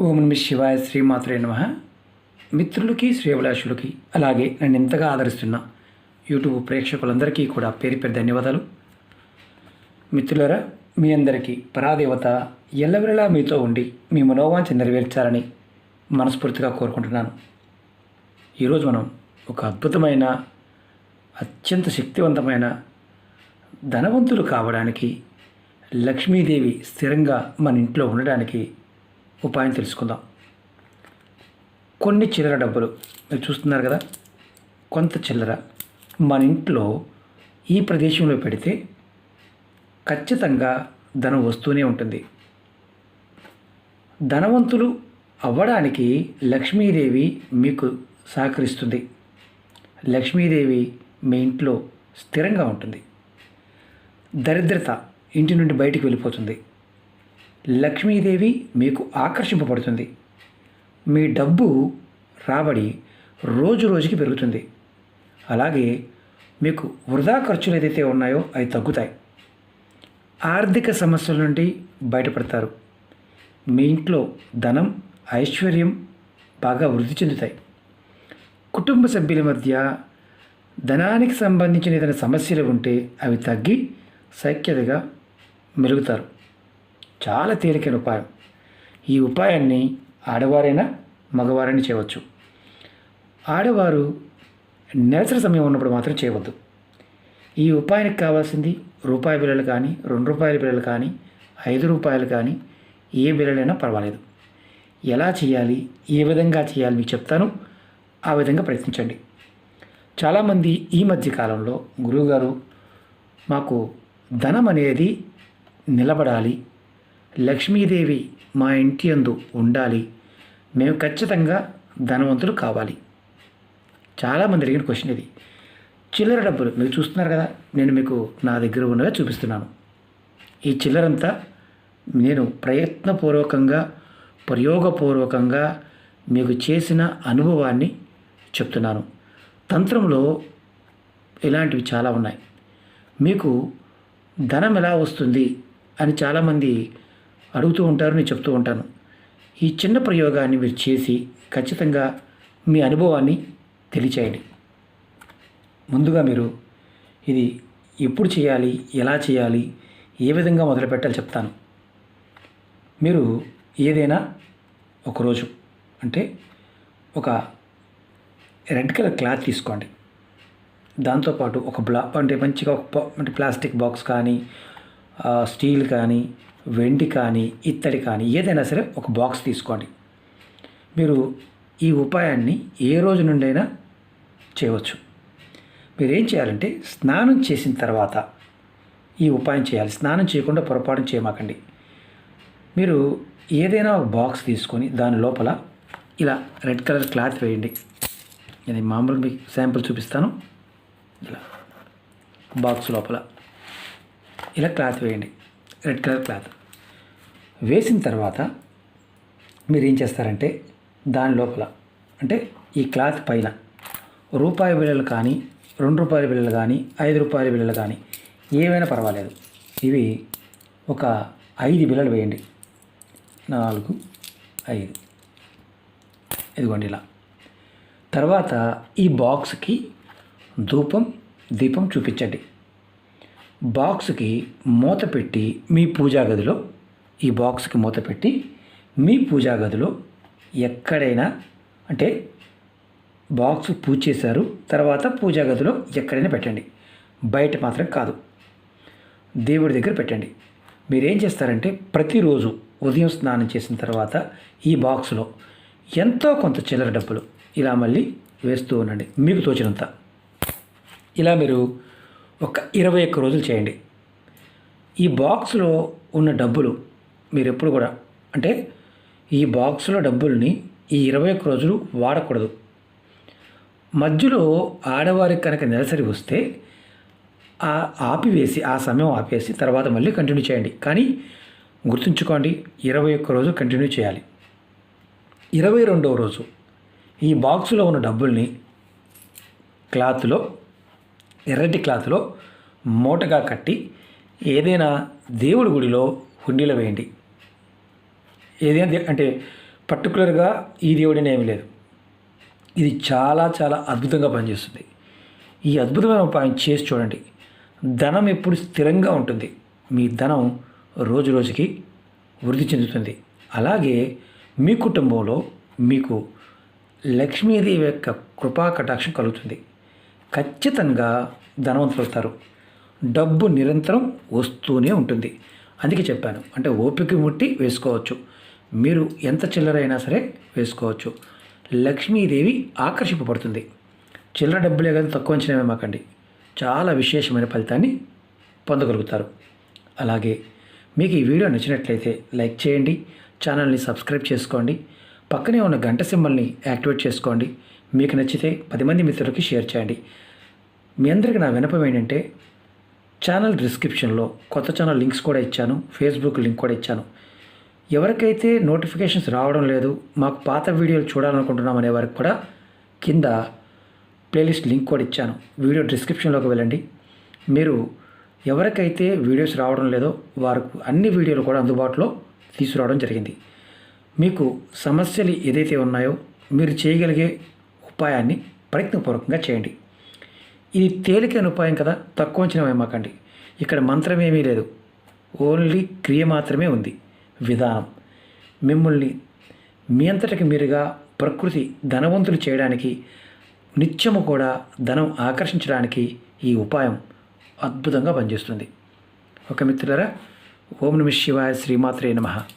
ఓం నమ శివాయ శ్రీమాత్రే నమ. మిత్రులకి శ్రేయభిలాషులకి అలాగే నన్ను ఎంతగా ఆదరిస్తున్న యూట్యూబ్ ప్రేక్షకులందరికీ కూడా పేరు పేరు ధన్యవాదాలు. మిత్రులరా మీ అందరికీ పరాదేవత ఎల్లవెల్లలా మీతో ఉండి మీ మనోవాంఛ నెరవేర్చాలని మనస్ఫూర్తిగా కోరుకుంటున్నాను. ఈరోజు మనం ఒక అద్భుతమైన అత్యంత శక్తివంతమైన ధనవంతులు కావడానికి లక్ష్మీదేవి స్థిరంగా మన ఇంట్లో ఉండడానికి ఉపాయం తెలుసుకుందాం. కొన్ని చిల్లర డబ్బులు. మీరు చూస్తున్నారు కదా? కొంత చిల్లర. మన ఇంట్లో ఈ ప్రదేశంలో పెడితే ఖచ్చితంగా ధనం వస్తూనే ఉంటుంది. ధనవంతులు అవ్వడానికి లక్ష్మీదేవి మీకు సహకరిస్తుంది. లక్ష్మీదేవి మీ ఇంట్లో స్థిరంగా ఉంటుంది. దరిద్రత ఇంటి నుండి బయటికి వెళ్ళిపోతుంది. లక్ష్మీదేవి మీకు ఆకర్షింపబడుతుంది. మీ డబ్బు రాబడి రోజు రోజుకి పెరుగుతుంది. అలాగే మీకు వృధా ఖర్చులు ఏదైతే ఉన్నాయో అవి తగ్గుతాయి. ఆర్థిక సమస్యల నుండి బయటపడతారు. మీ ఇంట్లో ధనం ఐశ్వర్యం బాగా వృద్ధి చెందుతాయి. కుటుంబ సభ్యుల మధ్య ధనానికి సంబంధించిన ఏదైనా సమస్యలు ఉంటే అవి తగ్గి సైక్యతగా మెలుగుతారు చాలా తేలికైన ఉపాయం. ఈ ఉపాయాన్ని ఆడవారైనా మగవారైనా చేయవచ్చు. ఆడవారు నిరసన సమయం ఉన్నప్పుడు మాత్రం చేయవద్దు. ఈ ఉపాయానికి కావాల్సింది రూపాయి బిళ్ళలు కానీ రెండు రూపాయల బిళ్ళలు కానీ ఐదు రూపాయలు కానీ ఏ బిళ్ళలైనా పర్వాలేదు. ఎలా చేయాలి? ఏ విధంగా చేయాలి? మీకు చెప్తాను. ఆ విధంగా ప్రయత్నించండి. చాలామంది ఈ మధ్య కాలంలో గురువుగారు మాకు ధనం అనేది నిలబడాలి లక్ష్మీదేవి మా ఇంటి యందు ఉండాలి. మేము ఖచ్చితంగా ధనవంతులు కావాలి. చాలామంది అడిగిన క్వశ్చన్ ఇది. చిల్లర డబ్బులు మీరు చూస్తున్నారు కదా నేను మీకు నా దగ్గర ఉన్నగా చూపిస్తున్నాను. ఈ చిల్లరంతా నేను ప్రయత్నపూర్వకంగా ప్రయోగపూర్వకంగా మీకు చేసిన అనుభవాన్ని చెప్తున్నాను. తంత్రంలో ఇలాంటివి చాలా ఉన్నాయి. మీకు ధనం ఎలా వస్తుంది అని చాలామంది అడుగుతూ ఉంటారు నేను చెప్తూ ఉంటాను. ఈ చిన్న ప్రయోగాన్ని మీరు చేసి ఖచ్చితంగా మీ అనుభవాన్ని తెలియచేయండి. ముందుగా మీరు ఇది ఎప్పుడు చేయాలి ఎలా చేయాలి ఏ విధంగా మొదలుపెట్టాలి చెప్తాను. మీరు ఏదైనా ఒకరోజు అంటే ఒక రెడ్ కలర్ క్లాత్ తీసుకోండి. దాంతోపాటు ఒక బ్లా అంటే మంచిగా ఒక అంటే ప్లాస్టిక్ బాక్స్ కానీ స్టీల్ కానీ వెండి కానీ ఇత్తడి కానీ ఏదైనా సరే ఒక బాక్స్ తీసుకోండి. మీరు ఈ ఉపాయాన్ని ఏ రోజు నుండైనా చేయవచ్చు. మీరు ఏం చేయాలంటే స్నానం చేసిన తర్వాత ఈ ఉపాయం చేయాలి. స్నానం చేయకుండా పొరపాటు చేయమాకండి. మీరు ఏదైనా ఒక బాక్స్ తీసుకొని దాని లోపల ఇలా రెడ్ కలర్ క్లాత్ వేయండి. నేను మామూలుగా మీకు శాంపుల్ చూపిస్తాను. ఇలా బాక్స్ లోపల ఇలా క్లాత్ వేయండి. Red colour cloth. వేసిన తర్వాత మీరు ఏం చేస్తారంటే దాని లోపల అంటే ఈ క్లాత్ పైన రూపాయి బిళ్ళలు కానీ రెండు రూపాయల బిళ్ళలు కానీ ఐదు రూపాయల బిళ్ళలు కానీ ఏవైనా పర్వాలేదు. ఇవి ఒక ఐదు బిళ్ళలు వేయండి. నాలుగు ఐదు. ఇదిగోండి ఇలా. తర్వాత ఈ బాక్స్కి ధూపం దీపం చూపించండి. బాక్స్కి మూత పెట్టి మీ పూజా గదిలో ఈ బాక్స్కి మూత పెట్టి మీ పూజా గదిలో ఎక్కడైనా అంటే బాక్స్ పూజ చేశారు తర్వాత పూజా గదిలో ఎక్కడైనా పెట్టండి. బయట మాత్రం కాదు. దేవుడి దగ్గర పెట్టండి. మీరేం చేస్తారంటే ప్రతిరోజు ఉదయం స్నానం చేసిన తర్వాత ఈ బాక్స్లో ఎంతో కొంత చిల్లర డబ్బులు ఇలా మళ్ళీ వేస్తూ ఉండండి. మీకు తోచినంత. ఇలా మీరు ఒక ఇరవై ఒక్క రోజులు చేయండి. ఈ బాక్స్లో ఉన్న డబ్బులు మీరు ఎప్పుడు కూడా అంటే ఈ బాక్స్లో డబ్బుల్ని ఈ ఇరవై ఒక్క రోజులు వాడకూడదు. మధ్యలో ఆడవారికి కనుక నెలసరి వస్తే ఆ ఆపివేసి ఆ సమయం ఆపేసి తర్వాత మళ్ళీ కంటిన్యూ చేయండి. కానీ గుర్తుంచుకోండి ఇరవై ఒక్క రోజు కంటిన్యూ చేయాలి. ఇరవై రెండవ రోజు ఈ బాక్సులో ఉన్న డబ్బుల్ని క్లాత్లో ఎర్రటి క్లాత్లో మూటగా కట్టి ఏదైనా దేవుడి గుడిలో హుండీలో వేయండి. ఏదైనా అంటే పర్టికులర్గా ఈ దేవుడని ఏమీ లేదు. ఇది చాలా చాలా అద్భుతంగా పనిచేస్తుంది. ఈ అద్భుతమైన ఉపాయం చేసి చూడండి. ధనం ఎప్పుడు స్థిరంగా ఉంటుంది. మీ ధనం రోజు రోజుకి వృద్ధి చెందుతుంది. అలాగే మీ కుటుంబంలో మీకు లక్ష్మీదేవి యొక్క కృపా కటాక్షం కలుగుతుంది. ఖచ్చితంగా ధనవంతులు అవుతారు డబ్బు నిరంతరం వస్తూనే ఉంటుంది. అందుకే చెప్పాను. అంటే ఓపిక ముట్టి వేసుకోవచ్చు. మీరు ఎంత చిల్లరైనా సరే వేసుకోవచ్చు. లక్ష్మీదేవి ఆకర్షింపబడుతుంది. చిల్లర డబ్బులే కదా తక్కువ అంచనా మాకండి. చాలా విశేషమైన ఫలితాన్ని పొందగలుగుతారు. అలాగే మీకు ఈ వీడియో నచ్చినట్లయితే లైక్ చేయండి. ఛానల్ని సబ్స్క్రైబ్ చేసుకోండి. పక్కనే ఉన్న గంట సింబల్ని యాక్టివేట్ చేసుకోండి. మీకు నచ్చితే పది మంది మిత్రులకి షేర్ చేయండి. మీ అందరికీ నా వినపం ఏంటంటే ఛానల్ డిస్క్రిప్షన్లో కొత్త ఛానల్ లింక్స్ కూడా ఇచ్చాను ఫేస్బుక్ లింక్ కూడా ఇచ్చాను. ఎవరికైతే నోటిఫికేషన్స్ రావడం లేదు మాకు పాత వీడియోలు చూడాలనుకుంటున్నాం అనే వారికి కూడా కింద ప్లేలిస్ట్ లింక్ కూడా ఇచ్చాను. వీడియో డిస్క్రిప్షన్లోకి వెళ్ళండి. మీరు ఎవరికైతే వీడియోస్ రావడం లేదో వారికి అన్ని వీడియోలు కూడా అందుబాటులో తీసుకురావడం జరిగింది. మీకు సమస్యలు ఏదైతే ఉన్నాయో మీరు చేయగలిగే ఉపాయాన్ని ప్రయత్నపూర్వకంగా చేయండి. ఇది తేలికైన ఉపాయం కదా? తక్కువ అంచనా వేమాకండి ఇక్కడ మంత్రం ఏమీ లేదు. ఓన్లీ క్రియ మాత్రమే ఉంది. విధానం. మిమ్మల్ని మీ అంతటికి మీరుగా ప్రకృతి ధనవంతులు చేయడానికి నిత్యము కూడా ధనం ఆకర్షించడానికి ఈ ఉపాయం అద్భుతంగా పనిచేస్తుంది. ఒక మిత్రులరా ఓం నమ శివాయ శ్రీమాత్రే నమః.